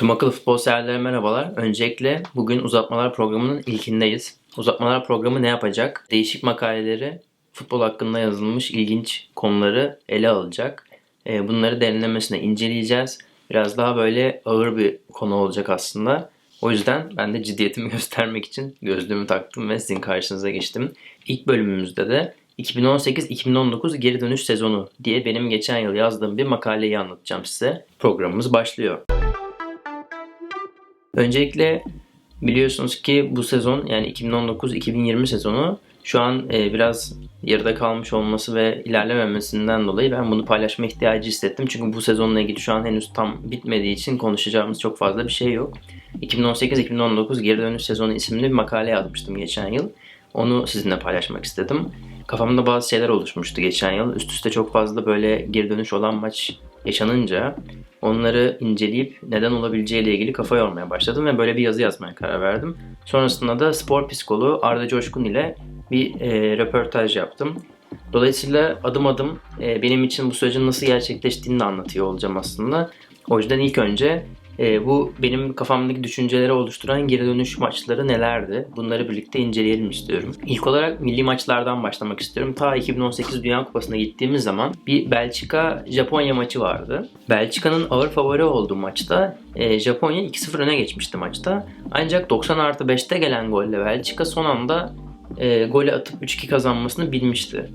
Tüm akıllı futbol severlere merhabalar. Öncelikle bugün uzatmalar programının ilkindeyiz. Uzatmalar programı ne yapacak? Değişik makaleleri, futbol hakkında yazılmış ilginç konuları ele alacak. Ee, bunları derinlemesine inceleyeceğiz. Biraz daha böyle ağır bir konu olacak aslında. O yüzden ben de ciddiyetimi göstermek için gözlüğümü taktım ve sizin karşınıza geçtim. İlk bölümümüzde de 2018-2019 geri dönüş sezonu diye benim geçen yıl yazdığım bir makaleyi anlatacağım size. Programımız başlıyor. Öncelikle biliyorsunuz ki bu sezon yani 2019-2020 sezonu şu an e, biraz yarıda kalmış olması ve ilerlememesinden dolayı ben bunu paylaşma ihtiyacı hissettim. Çünkü bu sezonla ilgili şu an henüz tam bitmediği için konuşacağımız çok fazla bir şey yok. 2018-2019 geri dönüş sezonu isimli bir makale yazmıştım geçen yıl. Onu sizinle paylaşmak istedim. Kafamda bazı şeyler oluşmuştu geçen yıl. Üst üste çok fazla böyle geri dönüş olan maç yaşanınca onları inceleyip neden olabileceğiyle ilgili kafa yormaya başladım ve böyle bir yazı yazmaya karar verdim. Sonrasında da spor psikoloğu Arda Coşkun ile bir e, röportaj yaptım. Dolayısıyla adım adım e, benim için bu sürecin nasıl gerçekleştiğini de anlatıyor olacağım aslında. O yüzden ilk önce e, bu benim kafamdaki düşünceleri oluşturan geri dönüş maçları nelerdi? Bunları birlikte inceleyelim istiyorum. İlk olarak milli maçlardan başlamak istiyorum. Ta 2018 Dünya Kupası'na gittiğimiz zaman bir Belçika-Japonya maçı vardı. Belçika'nın ağır favori olduğu maçta e, Japonya 2-0 öne geçmişti maçta. Ancak 90 artı 5'te gelen golle Belçika son anda e, golü atıp 3-2 kazanmasını bilmişti.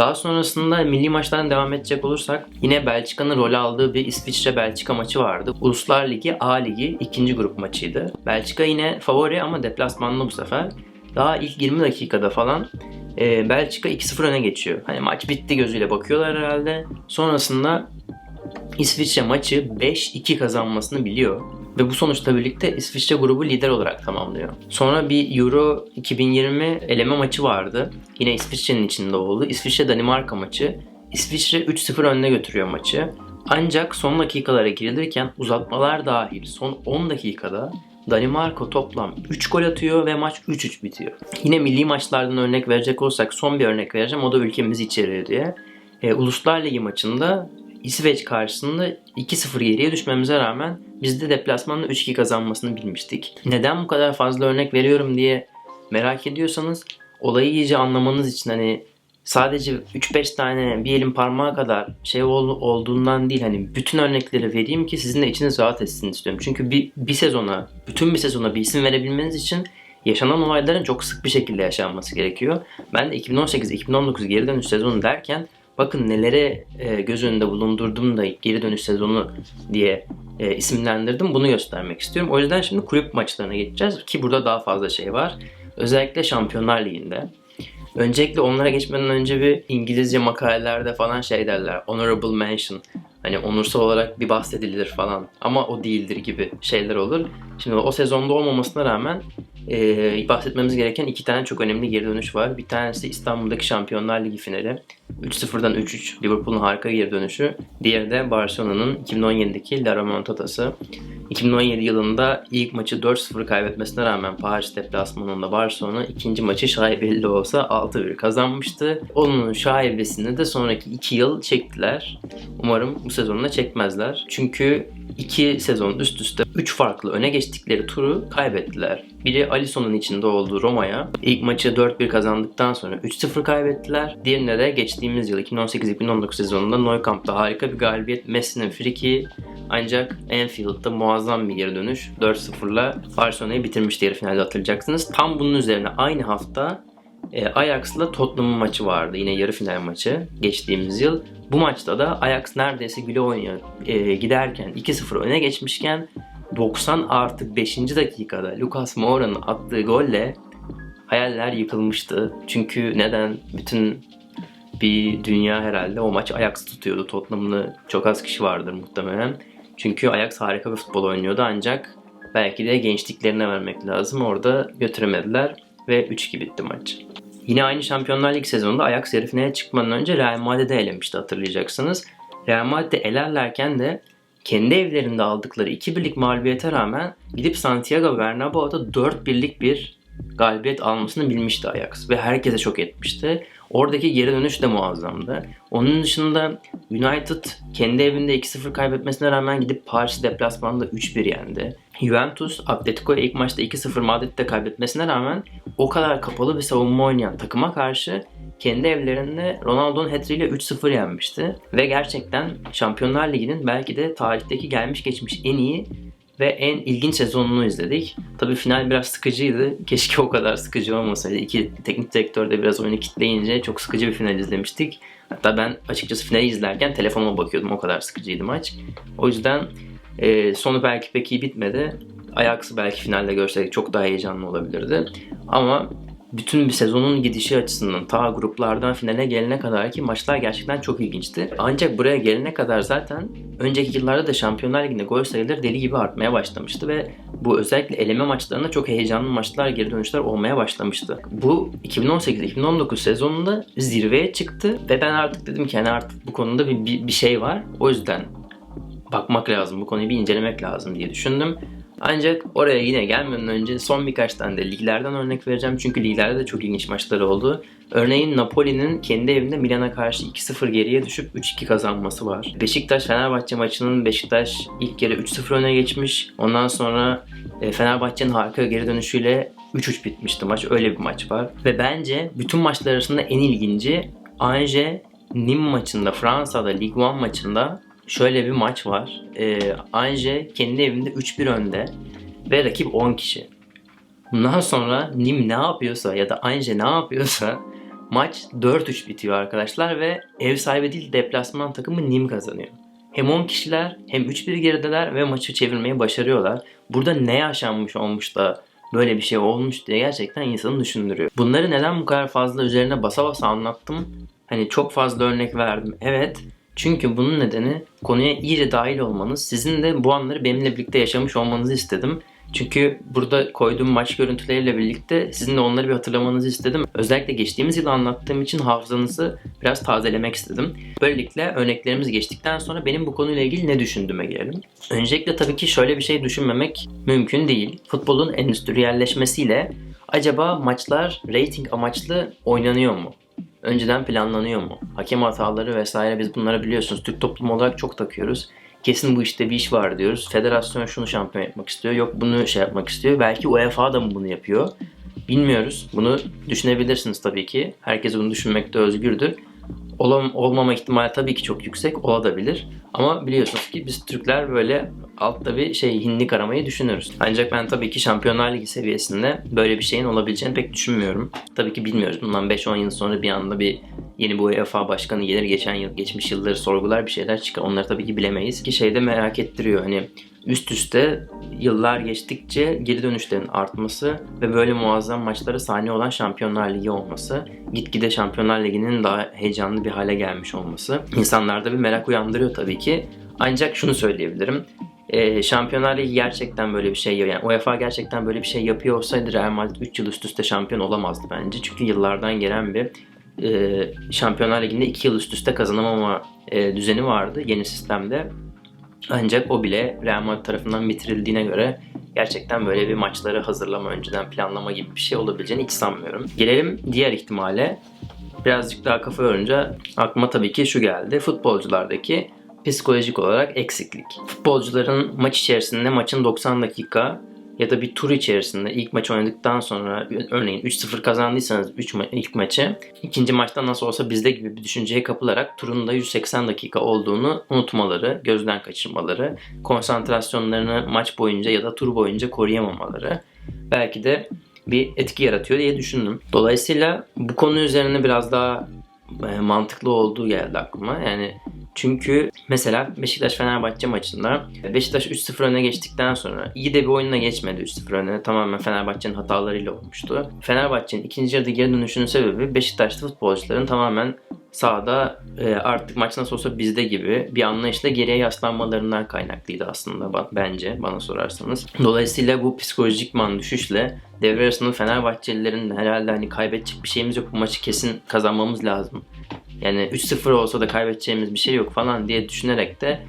Daha sonrasında milli maçlardan devam edecek olursak yine Belçika'nın rol aldığı bir İsviçre-Belçika maçı vardı. Uluslar Ligi A Ligi ikinci grup maçıydı. Belçika yine favori ama deplasmanlı bu sefer. Daha ilk 20 dakikada falan e, Belçika 2-0 öne geçiyor. Hani maç bitti gözüyle bakıyorlar herhalde. Sonrasında İsviçre maçı 5-2 kazanmasını biliyor. Ve bu sonuçla birlikte İsviçre grubu lider olarak tamamlıyor. Sonra bir Euro 2020 eleme maçı vardı. Yine İsviçre'nin içinde oldu. İsviçre-Danimarka maçı. İsviçre 3-0 önüne götürüyor maçı. Ancak son dakikalara girilirken uzatmalar dahil son 10 dakikada Danimarka toplam 3 gol atıyor ve maç 3-3 bitiyor. Yine milli maçlardan örnek verecek olsak son bir örnek vereceğim. O da ülkemizi içeriyor diye. E, Uluslar Ligi maçında İsveç karşısında 2-0 geriye düşmemize rağmen biz de deplasmanla 3-2 kazanmasını bilmiştik. Neden bu kadar fazla örnek veriyorum diye merak ediyorsanız olayı iyice anlamanız için hani sadece 3-5 tane bir elin parmağı kadar şey olduğundan değil hani bütün örnekleri vereyim ki sizin de içiniz rahat etsin istiyorum. Çünkü bir, bir sezona, bütün bir sezona bir isim verebilmeniz için yaşanan olayların çok sık bir şekilde yaşanması gerekiyor. Ben de 2018-2019 geri dönüş sezonu derken bakın nelere e, göz önünde bulundurdum da geri dönüş sezonu diye e, isimlendirdim. Bunu göstermek istiyorum. O yüzden şimdi kulüp maçlarına geçeceğiz ki burada daha fazla şey var. Özellikle Şampiyonlar Ligi'nde. Öncelikle onlara geçmeden önce bir İngilizce makalelerde falan şey derler. Honorable mention. Hani onursal olarak bir bahsedilir falan. Ama o değildir gibi şeyler olur. Şimdi o sezonda olmamasına rağmen e, bahsetmemiz gereken iki tane çok önemli geri dönüş var. Bir tanesi İstanbul'daki Şampiyonlar Ligi finali. 3-0'dan 3-3 Liverpool'un harika geri dönüşü. Diğeri de Barcelona'nın 2017'deki La Remontada'sı. 2017 yılında ilk maçı 4-0 kaybetmesine rağmen Paris deplasmanında Barcelona ikinci maçı şaibeli olsa 6-1 kazanmıştı. Onun şaibesini de sonraki 2 yıl çektiler. Umarım bu sezonda çekmezler. Çünkü iki sezon üst üste 3 farklı öne geçtikleri turu kaybettiler. Biri Alisson'un içinde olduğu Roma'ya ilk maçı 4-1 kazandıktan sonra 3-0 kaybettiler. Diğerine de geçtiğimiz yıl 2018-2019 sezonunda Nou Camp'ta harika bir galibiyet. Messi'nin friki ancak Anfield'da muazzam bir geri dönüş. 4-0'la Barcelona'yı bitirmişti yarı finalde hatırlayacaksınız. Tam bunun üzerine aynı hafta e, Ajax'la Tottenham'ın maçı vardı. Yine yarı final maçı geçtiğimiz yıl. Bu maçta da Ajax neredeyse güle oynuyor e, giderken 2-0 öne geçmişken 90 artı 5. dakikada Lucas Moura'nın attığı golle hayaller yıkılmıştı. Çünkü neden? Bütün bir dünya herhalde o maç Ajax tutuyordu. Tottenham'lı çok az kişi vardır muhtemelen. Çünkü Ajax harika bir futbol oynuyordu ancak belki de gençliklerine vermek lazım. Orada götüremediler ve 3-2 bitti maç. Yine aynı Şampiyonlar Ligi sezonunda Ajax yarı finale çıkmadan önce Real Madrid'i elemişti hatırlayacaksınız. Real Madrid'i elerlerken de kendi evlerinde aldıkları 2 birlik mağlubiyete rağmen gidip Santiago Bernabéu'da 4 birlik bir galibiyet almasını bilmişti Ajax ve herkese çok etmişti. Oradaki geri dönüş de muazzamdı. Onun dışında United kendi evinde 2-0 kaybetmesine rağmen gidip Paris deplasmanda 3-1 yendi. Juventus Atletico'ya ilk maçta 2-0 Madrid'de kaybetmesine rağmen o kadar kapalı bir savunma oynayan takıma karşı kendi evlerinde Ronaldo'nun hat ile 3-0 yenmişti. Ve gerçekten Şampiyonlar Ligi'nin belki de tarihteki gelmiş geçmiş en iyi ve en ilginç sezonunu izledik. Tabii final biraz sıkıcıydı. Keşke o kadar sıkıcı olmasaydı. İki teknik direktör de biraz oyunu kitleyince çok sıkıcı bir final izlemiştik. Hatta ben açıkçası finali izlerken telefonuma bakıyordum. O kadar sıkıcıydı maç. O yüzden e, sonu belki pek iyi bitmedi. Ajax'ı belki finalde görseydik çok daha heyecanlı olabilirdi. Ama bütün bir sezonun gidişi açısından ta gruplardan finale gelene kadar ki maçlar gerçekten çok ilginçti. Ancak buraya gelene kadar zaten önceki yıllarda da Şampiyonlar Ligi'nde gol sayıları deli gibi artmaya başlamıştı ve bu özellikle eleme maçlarında çok heyecanlı maçlar, geri dönüşler olmaya başlamıştı. Bu 2018-2019 sezonunda zirveye çıktı ve ben artık dedim ki hani artık bu konuda bir, bir, bir şey var. O yüzden bakmak lazım, bu konuyu bir incelemek lazım diye düşündüm. Ancak oraya yine gelmeden önce son birkaç tane de liglerden örnek vereceğim. Çünkü liglerde de çok ilginç maçları oldu. Örneğin Napoli'nin kendi evinde Milan'a karşı 2-0 geriye düşüp 3-2 kazanması var. Beşiktaş-Fenerbahçe maçının Beşiktaş ilk yarı 3-0 öne geçmiş. Ondan sonra e, Fenerbahçe'nin harika geri dönüşüyle 3-3 bitmişti maç. Öyle bir maç var. Ve bence bütün maçlar arasında en ilginci Anje Nim maçında Fransa'da Ligue 1 maçında şöyle bir maç var. Ee, Anje kendi evinde 3-1 önde ve rakip 10 kişi. Bundan sonra Nim ne yapıyorsa ya da Anje ne yapıyorsa maç 4-3 bitiyor arkadaşlar ve ev sahibi değil deplasman takımı Nim kazanıyor. Hem 10 kişiler hem 3-1 gerideler ve maçı çevirmeyi başarıyorlar. Burada ne yaşanmış olmuş da böyle bir şey olmuş diye gerçekten insanı düşündürüyor. Bunları neden bu kadar fazla üzerine basa basa anlattım? Hani çok fazla örnek verdim. Evet çünkü bunun nedeni konuya iyice dahil olmanız, sizin de bu anları benimle birlikte yaşamış olmanızı istedim. Çünkü burada koyduğum maç görüntüleriyle birlikte sizin de onları bir hatırlamanızı istedim. Özellikle geçtiğimiz yıl anlattığım için hafızanızı biraz tazelemek istedim. Böylelikle örneklerimiz geçtikten sonra benim bu konuyla ilgili ne düşündüğüme gelelim. Öncelikle tabii ki şöyle bir şey düşünmemek mümkün değil. Futbolun endüstriyelleşmesiyle acaba maçlar rating amaçlı oynanıyor mu? Önceden planlanıyor mu? Hakem hataları vesaire biz bunları biliyorsunuz. Türk toplumu olarak çok takıyoruz. Kesin bu işte bir iş var diyoruz. Federasyon şunu şampiyon yapmak istiyor. Yok bunu şey yapmak istiyor. Belki UEFA da mı bunu yapıyor? Bilmiyoruz. Bunu düşünebilirsiniz tabii ki. Herkes bunu düşünmekte özgürdür. Olam, olmama ihtimali tabii ki çok yüksek. Olabilir. Ama biliyorsunuz ki biz Türkler böyle altta bir şey hinlik aramayı düşünürüz. Ancak ben tabii ki Şampiyonlar Ligi seviyesinde böyle bir şeyin olabileceğini pek düşünmüyorum. Tabii ki bilmiyoruz. Bundan 5-10 yıl sonra bir anda bir yeni bu UEFA başkanı gelir geçen yıl geçmiş yılları sorgular bir şeyler çıkar. Onları tabii ki bilemeyiz. Ki şeyde merak ettiriyor. Hani üst üste yıllar geçtikçe geri dönüşlerin artması ve böyle muazzam maçlara sahne olan Şampiyonlar Ligi olması, gitgide Şampiyonlar Ligi'nin daha heyecanlı bir hale gelmiş olması insanlarda bir merak uyandırıyor tabii ki. Ancak şunu söyleyebilirim. E, Şampiyonlar Ligi gerçekten böyle bir şey yani UEFA gerçekten böyle bir şey yapıyor olsaydı Real Madrid 3 yıl üst üste şampiyon olamazdı bence. Çünkü yıllardan gelen bir e, Şampiyonlar Ligi'nde 2 yıl üst üste kazanamama e, düzeni vardı yeni sistemde. Ancak o bile Real Madrid tarafından bitirildiğine göre gerçekten böyle bir maçları hazırlama, önceden planlama gibi bir şey olabileceğini hiç sanmıyorum. Gelelim diğer ihtimale. Birazcık daha kafa yorunca aklıma tabii ki şu geldi. Futbolculardaki psikolojik olarak eksiklik. Futbolcuların maç içerisinde maçın 90 dakika ya da bir tur içerisinde ilk maç oynadıktan sonra örneğin 3-0 kazandıysanız 3 ma- ilk maçı ikinci maçta nasıl olsa bizde gibi bir düşünceye kapılarak turun da 180 dakika olduğunu unutmaları, gözden kaçırmaları, konsantrasyonlarını maç boyunca ya da tur boyunca koruyamamaları belki de bir etki yaratıyor diye düşündüm. Dolayısıyla bu konu üzerine biraz daha e, mantıklı olduğu geldi aklıma. Yani çünkü mesela Beşiktaş-Fenerbahçe maçında Beşiktaş 3-0 öne geçtikten sonra iyi de bir oyunla geçmedi 3-0 öne. Tamamen Fenerbahçe'nin hatalarıyla olmuştu. Fenerbahçe'nin ikinci yarıda geri dönüşünün sebebi Beşiktaşlı futbolcuların tamamen sahada e, artık maç nasıl olsa bizde gibi bir anlayışla geriye yaslanmalarından kaynaklıydı aslında bence bana sorarsanız. Dolayısıyla bu psikolojik man düşüşle devre arasında Fenerbahçelilerin herhalde hani kaybedecek bir şeyimiz yok bu maçı kesin kazanmamız lazım yani 3-0 olsa da kaybedeceğimiz bir şey yok falan diye düşünerek de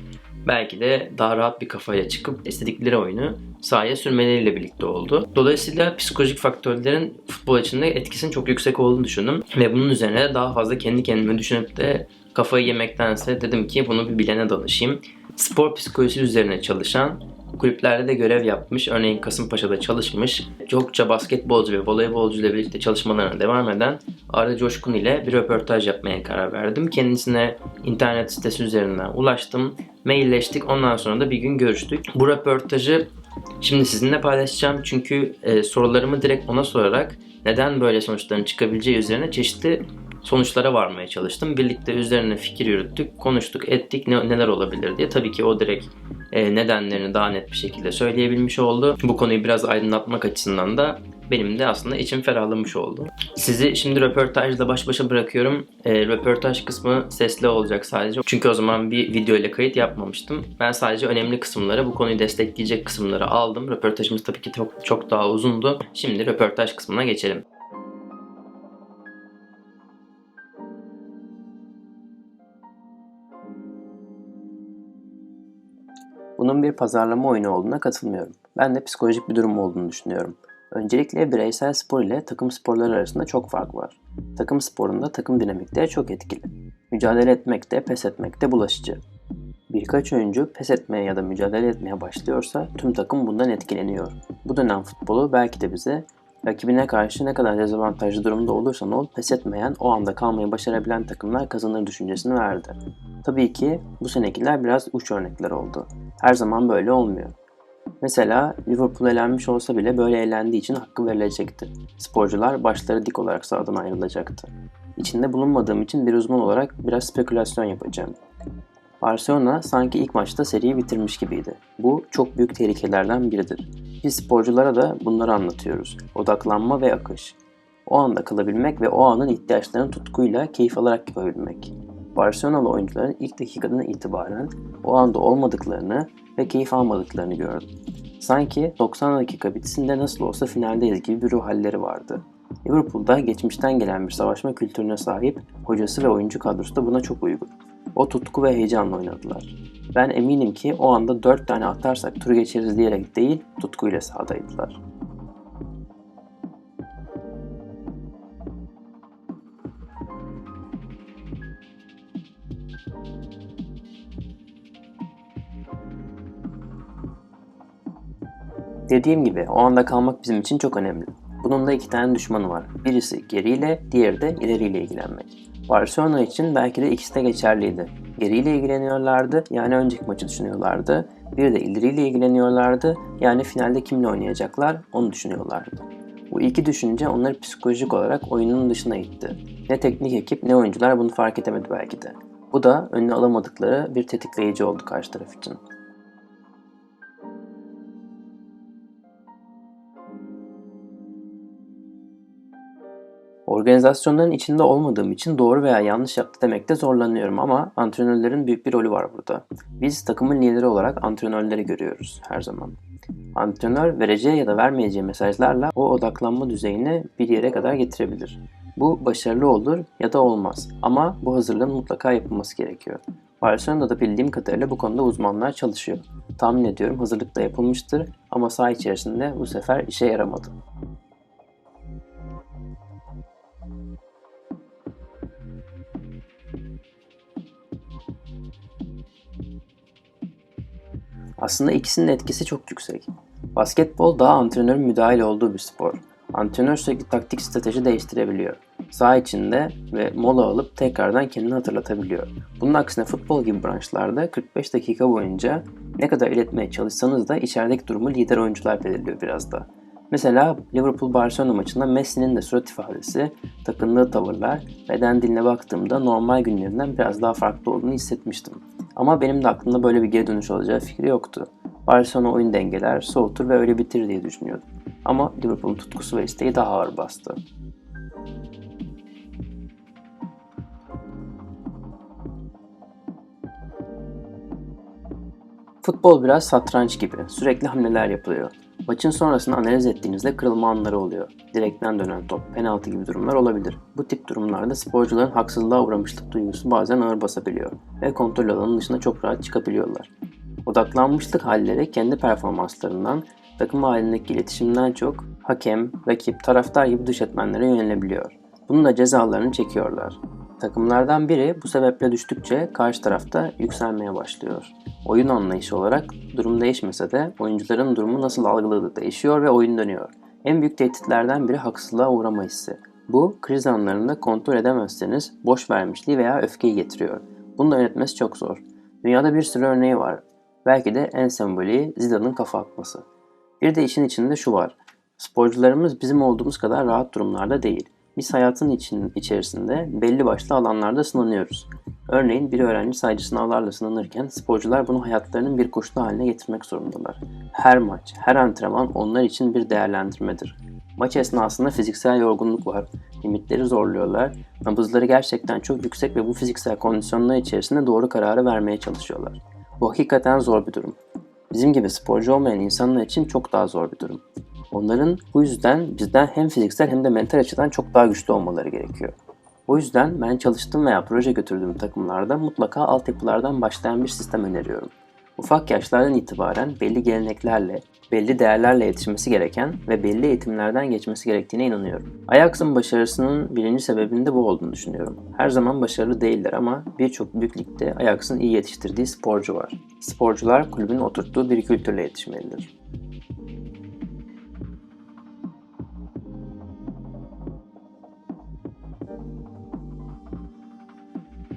belki de daha rahat bir kafayla çıkıp istedikleri oyunu sahaya sürmeleriyle birlikte oldu. Dolayısıyla psikolojik faktörlerin futbol içinde etkisinin çok yüksek olduğunu düşündüm. Ve bunun üzerine daha fazla kendi kendime düşünüp de kafayı yemektense dedim ki bunu bir bilene danışayım. Spor psikolojisi üzerine çalışan kulüplerde de görev yapmış. Örneğin Kasımpaşa'da çalışmış. Çokça basketbolcu ve voleybolcu ile birlikte çalışmalarına devam eden Arda Coşkun ile bir röportaj yapmaya karar verdim. Kendisine internet sitesi üzerinden ulaştım. Mailleştik. Ondan sonra da bir gün görüştük. Bu röportajı şimdi sizinle paylaşacağım. Çünkü e, sorularımı direkt ona sorarak neden böyle sonuçların çıkabileceği üzerine çeşitli sonuçlara varmaya çalıştım. Birlikte üzerine fikir yürüttük, konuştuk, ettik ne, neler olabilir diye. Tabii ki o direkt e, nedenlerini daha net bir şekilde söyleyebilmiş oldu. Bu konuyu biraz aydınlatmak açısından da benim de aslında içim ferahlamış oldu. Sizi şimdi röportajla baş başa bırakıyorum. E, röportaj kısmı sesli olacak sadece. Çünkü o zaman bir video ile kayıt yapmamıştım. Ben sadece önemli kısımları, bu konuyu destekleyecek kısımları aldım. Röportajımız tabii ki çok, çok daha uzundu. Şimdi röportaj kısmına geçelim. Bunun bir pazarlama oyunu olduğuna katılmıyorum. Ben de psikolojik bir durum olduğunu düşünüyorum. Öncelikle bireysel spor ile takım sporları arasında çok fark var. Takım sporunda takım dinamikleri çok etkili. Mücadele etmek de pes etmek de bulaşıcı. Birkaç oyuncu pes etmeye ya da mücadele etmeye başlıyorsa tüm takım bundan etkileniyor. Bu dönem futbolu belki de bize rakibine karşı ne kadar dezavantajlı durumda olursan ol pes etmeyen, o anda kalmayı başarabilen takımlar kazanır düşüncesini verdi. Tabii ki bu senekiler biraz uç örnekler oldu. Her zaman böyle olmuyor. Mesela Liverpool elenmiş olsa bile böyle eğlendiği için hakkı verilecekti. Sporcular başları dik olarak sahadan ayrılacaktı. İçinde bulunmadığım için bir uzman olarak biraz spekülasyon yapacağım. Barcelona sanki ilk maçta seriyi bitirmiş gibiydi. Bu çok büyük tehlikelerden biridir. Biz sporculara da bunları anlatıyoruz. Odaklanma ve akış. O anda kalabilmek ve o anın ihtiyaçlarını tutkuyla keyif alarak yapabilmek. Barcelonalı oyuncuların ilk dakikadan itibaren o anda olmadıklarını ve keyif almadıklarını gördüm. Sanki 90 dakika bitsin de nasıl olsa finaldeyiz gibi bir ruh halleri vardı. Liverpool'da geçmişten gelen bir savaşma kültürüne sahip hocası ve oyuncu kadrosu da buna çok uygun. O tutku ve heyecanla oynadılar. Ben eminim ki o anda 4 tane atarsak turu geçeriz diyerek değil tutkuyla sahadaydılar. Dediğim gibi o anda kalmak bizim için çok önemli. Bunun da iki tane düşmanı var. Birisi geriyle, diğeri de ileriyle ilgilenmek. Barcelona için belki de ikisi de geçerliydi. Geriyle ilgileniyorlardı, yani önceki maçı düşünüyorlardı. Bir de ileriyle ilgileniyorlardı, yani finalde kimle oynayacaklar onu düşünüyorlardı. Bu iki düşünce onları psikolojik olarak oyunun dışına itti. Ne teknik ekip ne oyuncular bunu fark edemedi belki de. Bu da önüne alamadıkları bir tetikleyici oldu karşı taraf için. Organizasyonların içinde olmadığım için doğru veya yanlış yaptı demekte zorlanıyorum ama antrenörlerin büyük bir rolü var burada. Biz takımın lideri olarak antrenörleri görüyoruz her zaman. Antrenör vereceği ya da vermeyeceği mesajlarla o odaklanma düzeyini bir yere kadar getirebilir. Bu başarılı olur ya da olmaz ama bu hazırlığın mutlaka yapılması gerekiyor. Barcelona'da bildiğim kadarıyla bu konuda uzmanlar çalışıyor. Tahmin ediyorum hazırlık da yapılmıştır ama saha içerisinde bu sefer işe yaramadı. Aslında ikisinin etkisi çok yüksek. Basketbol daha antrenörün müdahale olduğu bir spor. Antrenör sürekli taktik strateji değiştirebiliyor. Sağ içinde ve mola alıp tekrardan kendini hatırlatabiliyor. Bunun aksine futbol gibi branşlarda 45 dakika boyunca ne kadar iletmeye çalışsanız da içerideki durumu lider oyuncular belirliyor biraz da. Mesela Liverpool-Barcelona maçında Messi'nin de surat ifadesi, takındığı tavırlar, beden diline baktığımda normal günlerinden biraz daha farklı olduğunu hissetmiştim. Ama benim de aklımda böyle bir geri dönüş olacağı fikri yoktu. Barcelona oyun dengeler, soğutur ve öyle bitirir diye düşünüyordum. Ama Liverpool'un tutkusu ve isteği daha ağır bastı. Futbol biraz satranç gibi. Sürekli hamleler yapılıyor. Maçın sonrasını analiz ettiğinizde kırılma anları oluyor. Direkten dönen top, penaltı gibi durumlar olabilir. Bu tip durumlarda sporcuların haksızlığa uğramışlık duygusu bazen ağır basabiliyor ve kontrol alanının dışına çok rahat çıkabiliyorlar. Odaklanmışlık halleri kendi performanslarından, takım halindeki iletişimden çok hakem, rakip, taraftar gibi dış etmenlere yönelebiliyor. Bunun da cezalarını çekiyorlar. Takımlardan biri bu sebeple düştükçe karşı tarafta yükselmeye başlıyor. Oyun anlayışı olarak durum değişmese de oyuncuların durumu nasıl algıladığı değişiyor ve oyun dönüyor. En büyük tehditlerden biri haksızlığa uğrama hissi. Bu kriz anlarında kontrol edemezseniz boş vermişliği veya öfkeyi getiriyor. Bunu da yönetmesi çok zor. Dünyada bir sürü örneği var. Belki de en sembolü Zidane'ın kafa atması. Bir de işin içinde şu var. Sporcularımız bizim olduğumuz kadar rahat durumlarda değil. Biz hayatın için, içerisinde belli başlı alanlarda sınanıyoruz. Örneğin bir öğrenci sadece sınavlarla sınanırken sporcular bunu hayatlarının bir koşulu haline getirmek zorundalar. Her maç, her antrenman onlar için bir değerlendirmedir. Maç esnasında fiziksel yorgunluk var, limitleri zorluyorlar, nabızları gerçekten çok yüksek ve bu fiziksel kondisyonlar içerisinde doğru kararı vermeye çalışıyorlar. Bu hakikaten zor bir durum. Bizim gibi sporcu olmayan insanlar için çok daha zor bir durum. Onların bu yüzden bizden hem fiziksel hem de mental açıdan çok daha güçlü olmaları gerekiyor. O yüzden ben çalıştığım veya proje götürdüğüm takımlarda mutlaka altyapılardan başlayan bir sistem öneriyorum. Ufak yaşlardan itibaren belli geleneklerle, belli değerlerle yetişmesi gereken ve belli eğitimlerden geçmesi gerektiğine inanıyorum. Ajax'ın başarısının birinci sebebinin de bu olduğunu düşünüyorum. Her zaman başarılı değiller ama birçok büyük ligde Ajax'ın iyi yetiştirdiği sporcu var. Sporcular kulübün oturttuğu bir kültürle yetişmelidir.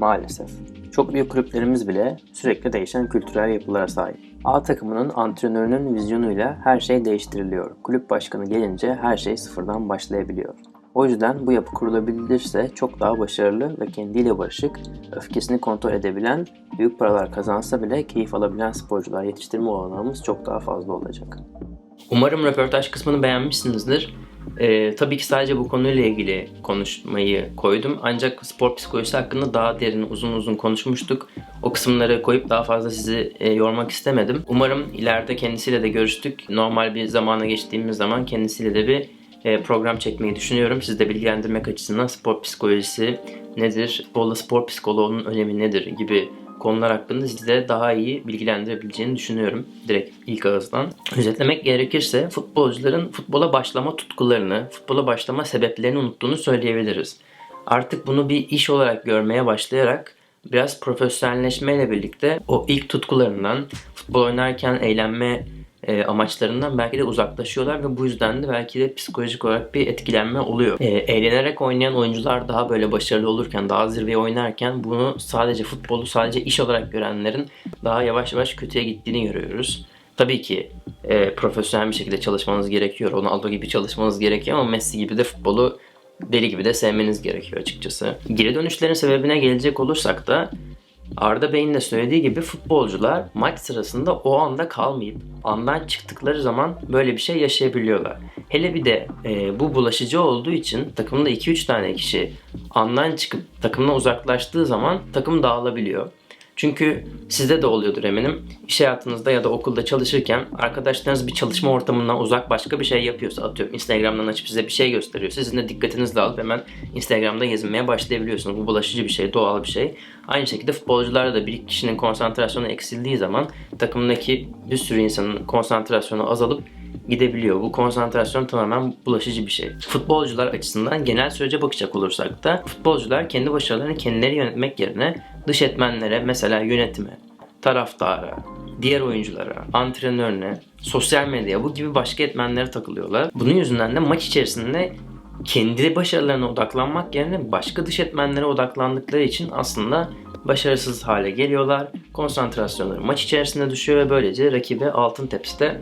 Maalesef. Çok büyük kulüplerimiz bile sürekli değişen kültürel yapılara sahip. A takımının antrenörünün vizyonuyla her şey değiştiriliyor. Kulüp başkanı gelince her şey sıfırdan başlayabiliyor. O yüzden bu yapı kurulabilirse çok daha başarılı ve kendiyle barışık, öfkesini kontrol edebilen, büyük paralar kazansa bile keyif alabilen sporcular yetiştirme olanağımız çok daha fazla olacak. Umarım röportaj kısmını beğenmişsinizdir. Ee, tabii ki sadece bu konuyla ilgili konuşmayı koydum. Ancak spor psikolojisi hakkında daha derin uzun uzun konuşmuştuk. O kısımları koyup daha fazla sizi e, yormak istemedim. Umarım ileride kendisiyle de görüştük. Normal bir zamana geçtiğimiz zaman kendisiyle de bir e, program çekmeyi düşünüyorum. Sizi de bilgilendirmek açısından spor psikolojisi nedir, futbolda spor psikoloğunun önemi nedir gibi konular hakkında sizi de daha iyi bilgilendirebileceğini düşünüyorum. Direkt ilk ağızdan. Özetlemek gerekirse futbolcuların futbola başlama tutkularını, futbola başlama sebeplerini unuttuğunu söyleyebiliriz. Artık bunu bir iş olarak görmeye başlayarak biraz profesyonelleşmeyle birlikte o ilk tutkularından futbol oynarken eğlenme e, amaçlarından belki de uzaklaşıyorlar ve bu yüzden de belki de psikolojik olarak bir etkilenme oluyor. E, eğlenerek oynayan oyuncular daha böyle başarılı olurken, daha zirveye oynarken bunu sadece futbolu sadece iş olarak görenlerin daha yavaş yavaş kötüye gittiğini görüyoruz. Tabii ki e, profesyonel bir şekilde çalışmanız gerekiyor. Ronaldo gibi çalışmanız gerekiyor ama Messi gibi de futbolu deli gibi de sevmeniz gerekiyor açıkçası. Geri dönüşlerin sebebine gelecek olursak da Arda Bey'in de söylediği gibi futbolcular maç sırasında o anda kalmayıp andan çıktıkları zaman böyle bir şey yaşayabiliyorlar. Hele bir de e, bu bulaşıcı olduğu için takımda 2-3 tane kişi andan çıkıp takımdan uzaklaştığı zaman takım dağılabiliyor. Çünkü sizde de oluyordur eminim. İş hayatınızda ya da okulda çalışırken arkadaşlarınız bir çalışma ortamından uzak başka bir şey yapıyorsa atıyorum Instagram'dan açıp size bir şey gösteriyor. Sizin de dikkatinizi alıp hemen Instagram'da gezinmeye başlayabiliyorsunuz. Bu bulaşıcı bir şey, doğal bir şey. Aynı şekilde futbolcularda da bir kişinin konsantrasyonu eksildiği zaman takımdaki bir sürü insanın konsantrasyonu azalıp gidebiliyor. Bu konsantrasyon tamamen bulaşıcı bir şey. Futbolcular açısından genel sürece bakacak olursak da futbolcular kendi başarılarını kendileri yönetmek yerine dış etmenlere mesela yönetime, taraftara, diğer oyunculara, antrenörüne, sosyal medya bu gibi başka etmenlere takılıyorlar. Bunun yüzünden de maç içerisinde kendi başarılarına odaklanmak yerine başka dış etmenlere odaklandıkları için aslında başarısız hale geliyorlar. Konsantrasyonları maç içerisinde düşüyor ve böylece rakibe altın tepside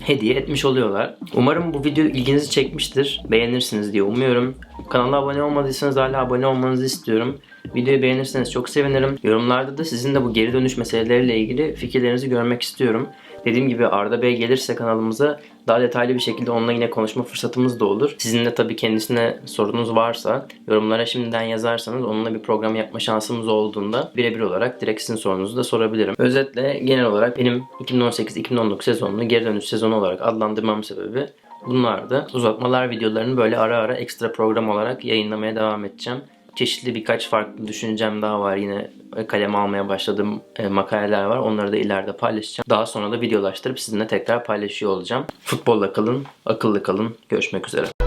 hediye etmiş oluyorlar. Umarım bu video ilginizi çekmiştir. Beğenirsiniz diye umuyorum. Kanala abone olmadıysanız hala abone olmanızı istiyorum. Videoyu beğenirseniz çok sevinirim. Yorumlarda da sizin de bu geri dönüş meseleleriyle ilgili fikirlerinizi görmek istiyorum. Dediğim gibi Arda Bey gelirse kanalımıza daha detaylı bir şekilde onunla yine konuşma fırsatımız da olur. Sizin de tabii kendisine sorunuz varsa yorumlara şimdiden yazarsanız onunla bir program yapma şansımız olduğunda birebir olarak direkt sizin sorunuzu da sorabilirim. Özetle genel olarak benim 2018-2019 sezonunu geri dönüş sezonu olarak adlandırmam sebebi bunlardı. Uzatmalar videolarını böyle ara ara ekstra program olarak yayınlamaya devam edeceğim çeşitli birkaç farklı düşüncem daha var. Yine kaleme almaya başladığım e, makaleler var. Onları da ileride paylaşacağım. Daha sonra da videolaştırıp sizinle tekrar paylaşıyor olacağım. Futbolla kalın, akıllı kalın. Görüşmek üzere.